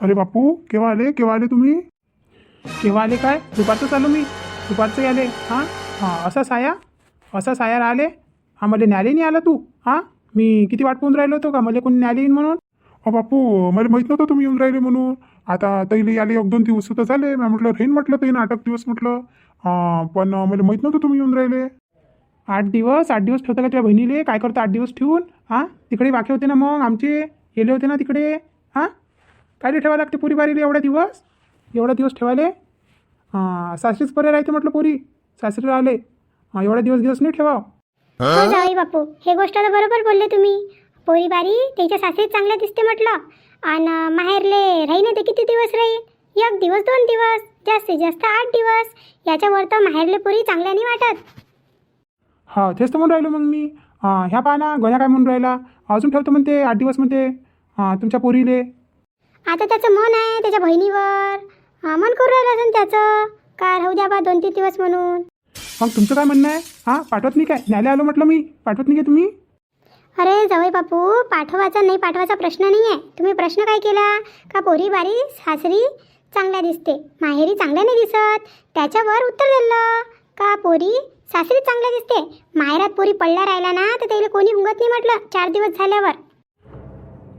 अरे बापू केव्हा आले? केव्हा आले तुम्ही? केव्हा आले काय? दुपारचंच आलो मी. दुपारचं आले हां? हां असा साया? असा साया राहिले? हा मला न्यायालय नाही आला तू? हां? मी किती वाट पाहून राहिलो होतो का? मला कोणी न्यायालय येईन म्हणून? अ बापू मला माहीत नव्हतं तुम्ही येऊन राहिले म्हणून. आता तैले आले एक दोन दिवस तर झाले. मी म्हटलं राहीन म्हटलं ते आठ एक दिवस म्हटलं. पण मला माहीत नव्हतं तुम्ही येऊन राहिले. आठ दिवस? आठ दिवस ठेवता का तुझ्या बहिणीले? काय करतो आठ दिवस ठेवून? हां? तिकडे बाकी होते ना मग? आमचे? गेले होते ना तिकडे? हां? काय ठेवावं लागते पुरी बारीले एवढ्या दिवस? एवढा दिवस ठेवायले? हां सासरीच पर्याय राहते म्हटलं पुरी. सासरी राहिले. हां एवढा दिवस दिवस नाही ठेवा हो जावई बापू हे गोष्ट तर बरोबर बोलले तुम्ही. पोरी बारी त्याच्या सासरीत चांगल्या दिसते म्हटलं. आणि माहेरले राहीन ते किती दिवस राहील एक दिवस दोन दिवस जास्तीत जास्त आठ दिवस. याच्यावर तर माहेरले पोरी चांगल्या नाही वाटत. हां तेच तर म्हणून राहिलो मग मी. हां ह्या पहा ना गण्या काय म्हणून राहिला? अजून ठेवतो म्हणते आठ दिवस म्हणते. हां तुमच्या पोरीले. आता त्याचं मन आहे त्याच्या बहिणीवर. हा, मन करू राहिलं असेल त्याचं. का राहू द्या बा दोन तीन दिवस म्हणून. मग तुमचं काय म्हणणं आहे? हां पाठवत नाही काय? न्यायालय आलो म्हटलं मी. पाठवत नाही तुम्ही? अरे जावई बापू. पाठवायचा नाही पाठवायचा प्रश्न नाही आहे तुम्ही प्रश्न काय केला? का पोरी बारी सासरी चांगल्या दिसते. माहेरी चांगल्या नाही दिसत. त्याच्यावर उत्तर दिलं. का पोरी सासरी चांगल्या दिसते? माहेरात पोरी पडल्या राहिला ना तर त्याला कोणी हुंगत नाही म्हटलं. चार दिवस झाल्यावर.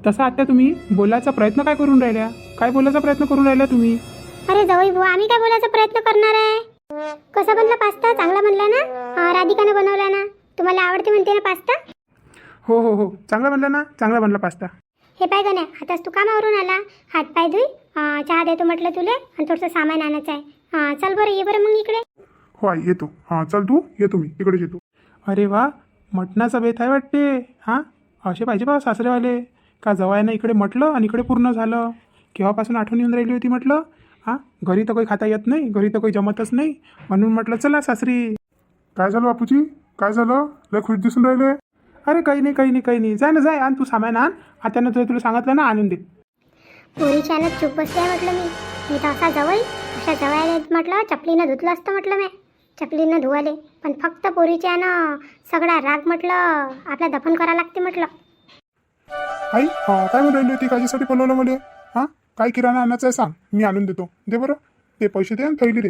तसं आता तुम्ही बोलायचा प्रयत्न काय करून राहिल्या? काय बोलायचा प्रयत्न करून राहिल्या तुम्ही? अरे जावई भाऊ आम्ही काय बोलायचा प्रयत्न करणार आहे? कसा बनला पास्ता? चांगला बनला ना? अं, राधिकानं बनवला ना? तुम्हाला आवडते म्हणते ना पास्ता? हो हो हो. चांगला बनला ना? चांगला बनला पास्ता. हे पाय गण्या आताच तू कामावरून आला. हात पाय धुई अं, चहा देतो म्हटलं तुले आणि थोडंसं सामान आणायचं आहे. हां चल बरं ये बरं मग इकडे. हो आई येतो. हां चल तू येतो मी. इकडेच येतो. अरे वा मटणाचा बेत आहे वाटते. हां? असे पाहिजे बा सासरेवाले. का जवायनं इकडे म्हटलं आणि इकडे पूर्ण झालं? केव्हापासून आठवण येऊन राहिली होती म्हटलं? हां घरी तर काही खाता येत नाही घरी तर काही जमतच नाही. म्हणून म्हटलं चला सासरी. काय झालं बापूजी? काय झालं? लय खुश दिसून राहिले. अरे काही नाही काही नाही काही नाही. जाय ना जाय आण तू सामान आण. आत्यानं तुला तुला सांगितलं ना आणून दे पोरीच्या यानं चूप बसल्या म्हटलं मी. मी तर असा जवळ अशा जवळ म्हटलं चपलीनं धुतलं असतं म्हटलं मी. चपलीनं धुवाले. पण फक्त पोरीच्या ना सगळा राग म्हटलं आपला दफन करावं लागते म्हटलं. आई हा काय म्हणून राहिली होती काजीसाठी बोलवलं मला? हां? काय किराणा आणायचं आहे सांग. मी आणून देतो. दे बरं. ते पैसे दे आणि थैली दे.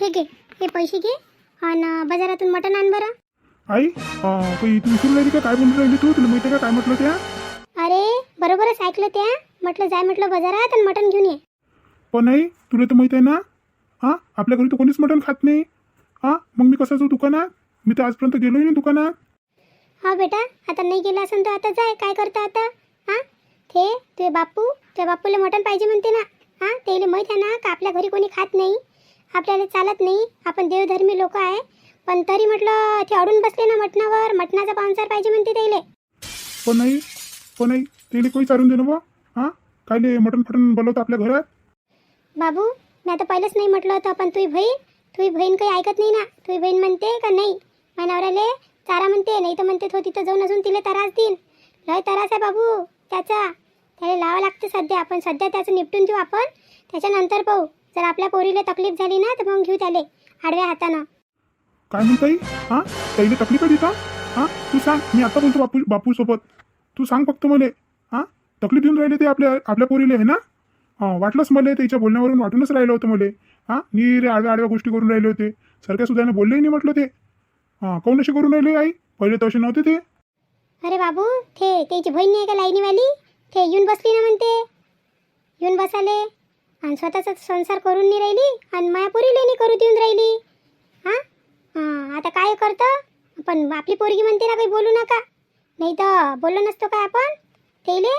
हे घे. हे पैसे घे. आणि बाजारातून मटण आण बरं. आई अं, काही तू विसरून राहिली का? काय म्हणून राहिली तू? तुला माहिती आहे का काय म्हटलं त्या? अरे बरोबरच ऐकलं त्या. म्हटलं जाय म्हटलं बाजारात आणि मटण घेऊन ये. पण आई तुला तर माहिती आहे ना? हां? आपल्या घरी तर कोणीच मटण खात नाही. हां? मग मी कसं जाऊ दुकानात? मी तर आजपर्यंत गेलोय नाही दुकानात. हा बेटा आता नाही गेला असेल तर आता जाय. काय करता आता? हा? ते तुझे बापू तुझ्या बापूला मटण पाहिजे म्हणते ना. हा? त्याला माहीत आहे ना का आपल्या घरी कोणी खात नाही? आपल्याला चालत नाही. आपण देवधर्मी लोक आहे. पण तरी म्हटलं ते अडून बसले ना मटणावर. मटणाचा पाहुणचार पाहिजे म्हणते त्याला पण आई पण आई त्याला चालून दे ना बा? हां? कायले मटण फटण बोलवतं आपल्या घरात? बाबू मी आता पहिलंच नाही म्हटलं होतं पण तुझी बहीण तुझी बहीण काही ऐकत नाही ना. तुझी बहीण म्हणते का नाही? माझ्या नवऱ्याले चारा म्हणते नाही तर म्हणते तो तिथं जाऊन अजून तिला त्रास देईन. लय त्रास आहे बाबू त्याचा. त्याला लावा लागते सध्या आपण सध्या त्याचं निपटून देऊ आपण. त्याच्यानंतर पाहू जर आपल्या पोरीला तकलीफ झाली ना तर मग घेऊ त्याले आडव्या हातानं. काय म्हणता हा हां? त्याला तकलीफ आहे का हां? तू सांग मी आता बोलतो बापू बापूसोबत. तू सांग फक्त मला हां? तकलीफ देऊन राहिले ते आपल्या आपल्या पोरीला आहे ना? हां वाटलंच मला त्याच्या बोलण्यावरून वाटूनच राहिलं होतं मला. हां? मी रे आडव्या आडव्या गोष्टी करून राहिले होते. सरक्या सुद्धा बोलले नाही म्हटलं ते. हां काऊन असे करून राहिले आई? पहिले तर असे नव्हते ते. अरे बाबू ते त्याची बहीण नाही का लाईनीवाली? ते येऊन बसली ना म्हणते. येऊन बसाले. आणि स्वतःचा संसार करून नाही राहिली आणि माया पोरीला नाही करू देऊन राहिली. हां? हां आता काय करतं? पण आपली पोरगी म्हणते ना काही बोलू नका. नाही तर बोललो नसतो काय आपण? तेले?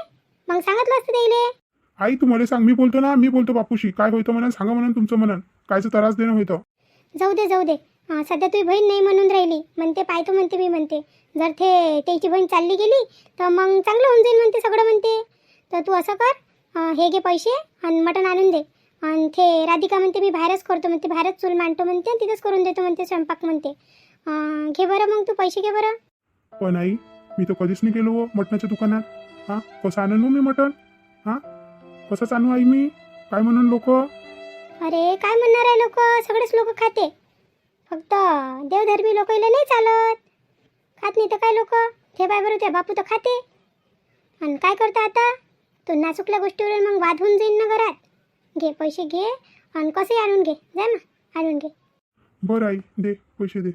मग सांगितलं असतं तेले. आई तू मला सांग मी बोलतो ना मी बोलतो बापूशी. काय होतं म्हणून सांगा म्हणून तुमचं म्हणून. कायचं त्रास देणं होतं? जाऊ दे जाऊ दे. सध्या तुझी बहीण नाही म्हणून राहिली. म्हणते पाहतो म्हणते मी म्हणते. जर ते त्याची बहीण चालली गेली तर मग चांगलं होऊन जाईल म्हणते सगळं म्हणते. तर तू असं कर हे घे पैसे आणि मटण आणून दे. आणि ते राधिका म्हणते मी बाहेरच करतो म्हणते बाहेरच चूल मांडतो म्हणते आणि तिथंच करून देतो म्हणते स्वयंपाक म्हणते. घे बरं मग तू पैसे घे बरं. पण आई मी तर कधीच नाही गेलो हो मटणाच्या दुकानात. हां कसं आणू मी मटण? हां कसंच आणू आई मी? काय म्हणून लोक? अरे काय म्हणणार आहे लोक? सगळेच लोक खाते. फक्त देवधर्मी लोकांना नाही चालत. खात नाही तर काय लोक? हे बाय बरं त्या बापू तर खाते. आणि काय करता आता? तू नाचुकल्या गोष्टीवर मग वाद होऊन जाईन ना घरात. घे पैसे घे आणि कसे आणून घे. जा ना आणून घे. बरं आई दे पैसे दे.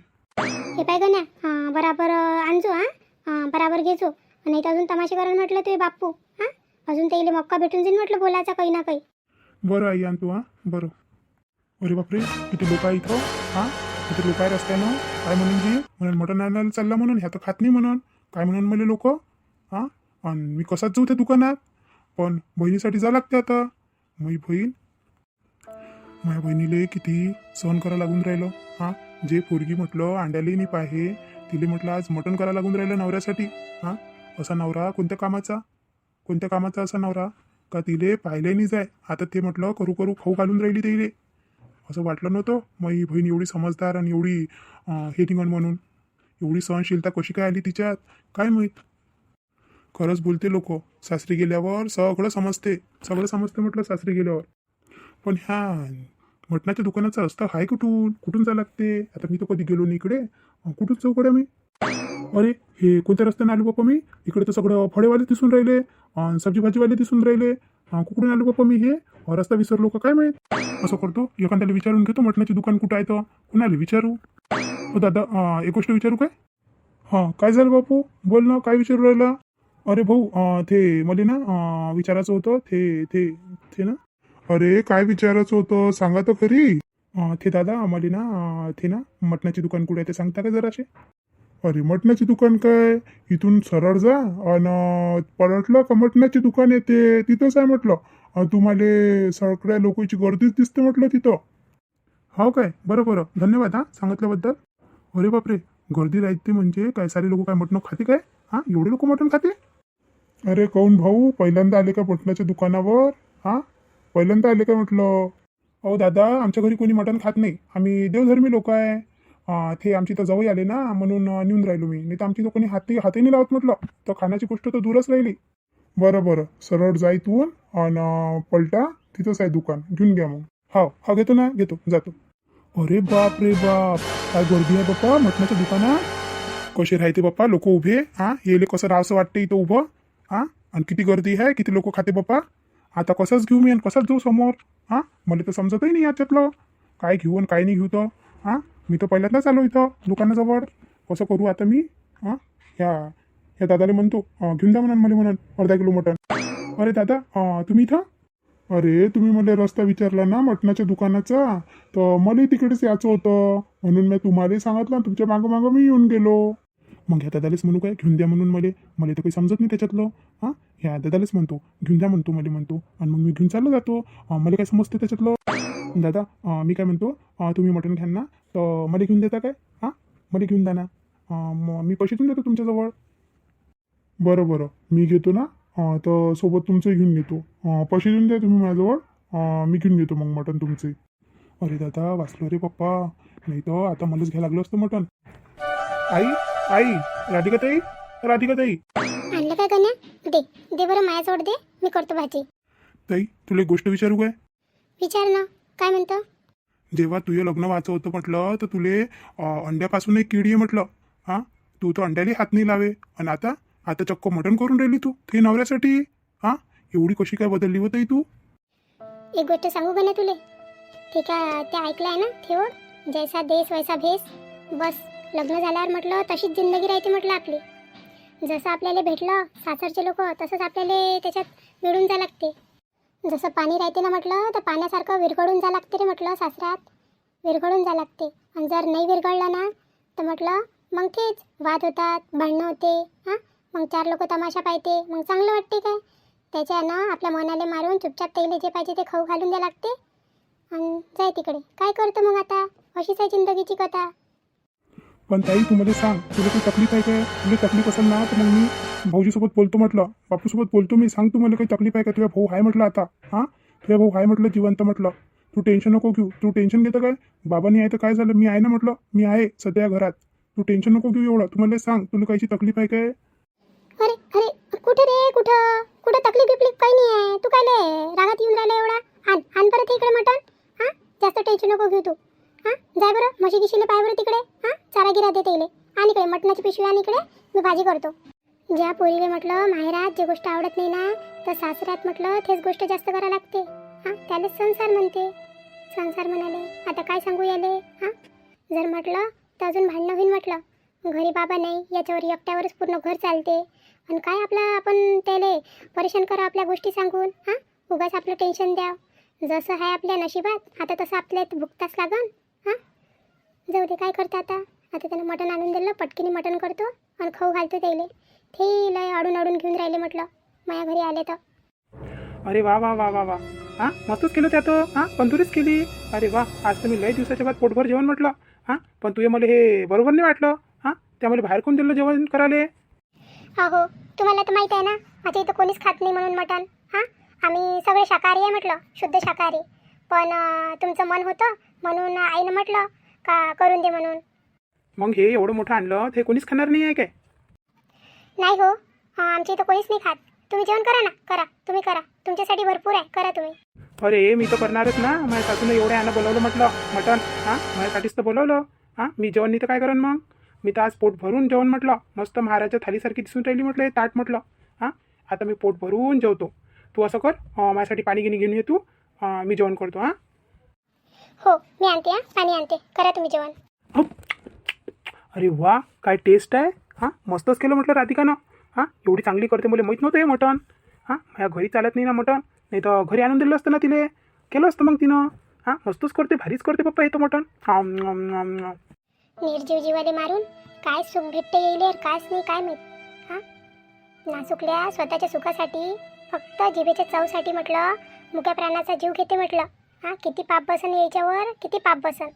हे पाय गण्या हां बराबर आणजो हां. हां बराबर घेजो. नाही तर अजून तमाशे करून म्हटलं ते बाप्पू हां. अजून त्याला मक्का भेटून जाईन म्हटलं बोलायचा काही ना काही. बरं आई आणतो हां. बरं. अरे बापरे किती लोक आहे इथं हां? किती लोक आहे रस्त्यानं? काय म्हणून जी? म्हणून मटण आणायला चालला म्हणून? ह्या तर खात नाही म्हणून. काय म्हणून मला लोक? हां? आणि मी कसाच जाऊ त्या दुकानात? पण बहिणीसाठी जा लागते आता. मी बहीण. माझ्या बहिणीले किती सहन करा लागून राहिलं. हां? जे पोरगी म्हटलं अंड्याले नाही पाहे तिले म्हटलं आज मटण करा लागून राहिलं नवऱ्यासाठी. हां? असा नवरा कोणत्या कामाचा? कोणत्या कामाचा असा नवरा? का तिले पाहिले नाही जाय? आता ते म्हटलं करू करू खाऊ घालून राहिली तिले. असं वाटलं नव्हतं. मग ही बहीण एवढी समजदार आणि एवढी हे निघण म्हणून. एवढी सहनशीलता कशी काय आली तिच्यात? काय माहीत? खरंच बोलते लोक. सासरी गेल्यावर सगळं समजते. सगळं समजते म्हटलं सासरी गेल्यावर. पण ह्या मटणाच्या दुकानाचा रस्ता आहे कुठून? कुठून जा लागते? आता मी तर कधी गेलो नाही इकडे. कुठून कुठून चौकड्या मी? अरे हे कोणत्या रस्त्याने आलो बाप्पा मी? इकडे तर सगळं फळेवाले दिसून राहिले. सब्जी भाजीवाले दिसून राहिले. हा कुकडून आलो बाप्पा मी हे? रस्ता विसरलो का? काय माहीत? असं करतो. एखाद्याला विचारून घेतो मटणाची दुकान कुठं आहे तर. कुणाला विचारू? हो दादा एक गोष्ट विचारू काय? हां काय झालं बापू? बोल ना काय विचारू राहिला? अरे भाऊ ते मला ना विचारायचं होतं. ते ते ते ना? अरे काय विचारायचं होतं? सांगा तर खरी. थे ते दादा मला ना ते ना मटणाची दुकान कुठे आहे ते सांगता का जराशे? अरे मटणाची दुकान काय? इथून सरळ जा आणि पलटलं का मटणाची दुकान येते? तिथंच आहे म्हटलं. तुम्हाला सगळ्या लोकांची गर्दीच दिसते म्हटलं तिथं. हो काय? बरं बरं. धन्यवाद हा सांगितल्याबद्दल. अरे बापरे गर्दी राहते म्हणजे काय? सारे लोक काय मटण खाते काय? हां एवढे लोक मटण खाते? अरे काऊन भाऊ? पहिल्यांदा आले का मटणाच्या दुकानावर? हां? पहिल्यांदा आले का म्हटलं? अहो दादा आमच्या घरी कोणी मटण खात नाही. आम्ही देवधर्मी लोक आहे. अं, ते आमची तर जवळ आले ना म्हणून नेऊन राहिलो मी. नाही तर आमची तर कोणी हाती हातही नाही लावत म्हटलं. तर खाण्याची गोष्ट तर दूरच राहिली. बरं बरं. सरळ जा इथून आणि पलटा. तिथंच आहे दुकान. घेऊन घ्या मग. हो हा घेतो ना घेतो. जातो. अरे बाप रे बाप. काय गर्दी आहे बाप्पा मटणाच्या दुकानात? कसे राहते बाप्पा लोक उभे? हा येले कसं राहावं वाटतं इथं उभं? हा आणि किती गर्दी आहे किती लोक खाते बाप्पा? आता कसंच घेऊ मी आणि कसंच जाऊ समोर? हा मला तर समजतही नाही याच्यातलं. काय घेऊ आणि काय नाही घेऊ तर? हा मी तर पहिल्यांदाच आलो इथं दुकानाजवळ. कसं करू आता मी? हा? ह्या ह्या दादाला म्हणतो घेऊन द्या म्हणून मला म्हणून अर्धा किलो मटण. अरे दादा तुम्ही इथं? अरे तुम्ही मला रस्ता विचारला ना मटणाच्या दुकानाचा तर मला तिकडेच यायचं होतं. म्हणून मी तुम्हाला सांगितलं तुमच्या मागं मागं मी येऊन गेलो. मग ह्या दादालाच म्हणू काय? घेऊन द्या म्हणून मला. मला तर काही समजत नाही त्याच्यातलं. हां? ह्या दादालाच म्हणतो. घेऊन द्या म्हणतो मला म्हणतो. आणि मग मी घेऊन चाललो जातो. मला काय समजते त्याच्यातलं? दादा मी काय म्हणतो? तुम्ही मटण घ्या ना. तर मला घेऊन देता काय? हां? मला घेऊन द्या ना. मग मी पैसे देऊन देतो तुमच्याजवळ. बरं बरं. मी घेतो ना. तर सोबत तुमचं घेऊन घेतो. पैसे देऊन द्या तुम्ही माझ्याजवळ. मी घेऊन घेतो मग मटण तुमचे. अरे दादा वाचलो रे पप्पा. नाही तर आता मलाच घ्यायला लागलं असतं मटण. आई आई राधिका ताई राधिका ताई आणलं काय गण्या? दे दे बरं माझ्याजवळ दे. मी करतो भाजी. ताई तुला एक गोष्ट विचारू काय? विचार ना. काय म्हणतं? जेव्हा तुझं लग्न व्हायचं होतं म्हटलं तर तुले अंड्यापासून एक किडी आहे म्हटलं. हां? तू तर अंड्याला हात नाही लावे. आणि आता आता चक्क मटण करून राहिली तू ते नवऱ्यासाठी. हां? एवढी कशी काय बदलली होती तू? एक गोष्ट सांगू का ना तुले? ते आहे ते ऐकलं आहे ना ठेव. जैसा देश वैसा भेस बस लग्न झाल्यावर म्हटलं तशीच जिंदगी राहते म्हटलं आपली. जसं आपल्याला भेटलं सासरचे लोक तसंच आपल्याला त्याच्यात मिळून जा लागते. जसं पाणी राहते ना म्हटलं तर पाण्यासारखं विरघळून जा लागते रे म्हटलं सासऱ्यात. विरघळून जा लागते. आणि जर नाही विरघळलं ना तर म्हटलं मग तेच वाद होतात भांडणं होते हां? मग चार लोक तमाशा पाहते मग चांगलं वाटते काय? त्याच्यानं आपल्या मनाला मारून चुपचाप त्याला जे पाहिजे ते खाऊ घालून द्या लागते. आणि जाय तिकडे. काय करतो मग आता? अशीच आहे जिंदगीची कथा. पण ताई तू मला सांग तुला काही तकलीफ आहे काय? तुला तकलीफ असेल ना तर मग मी भाऊजीसोबत बोलतो म्हटलं. बापूसोबत बोलतो मी सांग तू मला काही तकलीफ आहे का? तुझ्या भाऊ आहे म्हटलं आता. हां? तुझ्या भाऊ आहे म्हटलं जिवंत म्हटलं. तू टेन्शन नको घेऊ. तू टेन्शन घेतं काय? बाबांनी आहे तर काय झालं? मी आहे ना म्हटलं? मी आहे सध्या घरात. तू टेन्शन नको घेऊ एवढं. तू मला सांग तुला काहीची तकलीफ आहे काय? अरे अरे कुठं रे? कुठं? कुठं तकलीफ बिकलीफ काही नाही आहे. तू काय रागात येऊन राहिला एवढा? आण आण परत इकडे मटण. हां? जास्त टेन्शन नको घेऊ तू. हां? जाय बरं. म्हशी गिशीले पाय बरं तिकडे. हां? चारा गिरा दे इले. आणि इकडे मटणाची पिशवी आणि इकडे. मी भाजी करतो. ज्या पोरीले म्हटलं माहेरात जे गोष्ट आवडत नाही ना तर सासऱ्यात म्हटलं तेच गोष्ट जास्त करावं लागते. हां? त्यालाच संसार म्हणते. संसार म्हणाले आता काय सांगू याले? हां? जर म्हटलं तर अजून भांडणं होईन म्हटलं. घरी बाबा नाही याच्यावर एकट्यावरच पूर्ण घर चालते. आणि काय आपलं आपण त्याले परेशान करा आपल्या गोष्टी सांगून? हां? उगाच आपलं टेन्शन द्या. जसं आहे आपल्या नशिबात आता तसं आपल्या भुकताच भुगताच लागन. जाऊ दे काय करता आता? आता त्यानं मटण आणून दिलं पटकीने मटण करतो आणि खाऊ घालतो त्याले. ते लय अडून अडून घेऊन राहिले म्हटलं. माझ्या घरी आले तर. अरे वा वा वा वा वा. हां? मस्तच केलं त्यात हां? तंदुरीच केली. अरे वा आज तर मी लय दिवसाच्या बाद पोटभर जेवण म्हटलं. हां? पण तुझे मला हे बरोबर नाही वाटलं. हां? त्यामुळे बाहेर कोण दिलं जेवण करायला? अहो तुम्हाला तर माहीत आहे ना माझ्या इथं कोणीच खात नाही म्हणून मटण. हां? आम्ही सगळे शाकाहारी आहे म्हटलं शुद्ध शाकाहारी. पण तुमचं मन होतं म्हणून आईनं म्हटलं का करून दे म्हणून? मग हे एवढं मोठं आणलं ते कोणीच खाणार नाही आहे काय? नाही हो. आमच्या इथं कोणीच नाही खात. तुम्ही जेवण करा ना. करा. तुम्ही करा. तुमच्यासाठी भरपूर आहे. करा तुम्ही. अरे मी तर करणारच ना. माझ्या सासूनं एवढ्या यानं बोलवलं म्हटलं. मटण. हां? माझ्यासाठीच तर बोलवलं. हां? मी जेवण नाही तर काय करेन मग? मी तर आज पोट भरून जेवण म्हटलं. मस्त महाराजा थालीसारखी दिसून राहिली म्हटलं हे ताट म्हटलं. हां? आता मी पोट भरून जेवतो. तू असं कर. माझ्यासाठी पाणी गिनी घेऊन ये तू. मी जेवण करतो. हां? हो मी आणते हां. पाणी आणते. करा तुम्ही जेवण. अरे वा काय टेस्ट आहे? हां मस्तच केलं म्हटलं राधिकानं. हां एवढी चांगली करते मला माहीत नव्हतं हे मटण. हां माझ्या घरी चालत नाही ना मटण. नाही तर घरी आणून दिलं असतं ना तिले. केलं असतं मग तिनं. हां मस्तच करते भारीच करते पप्पा हे तर मटण. हां निर्जीव जीवाले मारून काय सुख भेटते येईल कायच नाही काय माहीत. हां? नासुकल्या स्वतःच्या सुखासाठी फक्त जिभेच्या चवसाठी म्हटलं मुक्या प्राणाचा जीव घेते म्हटलं. हां किती पाप बसन यायच्यावर किती पाप बसन?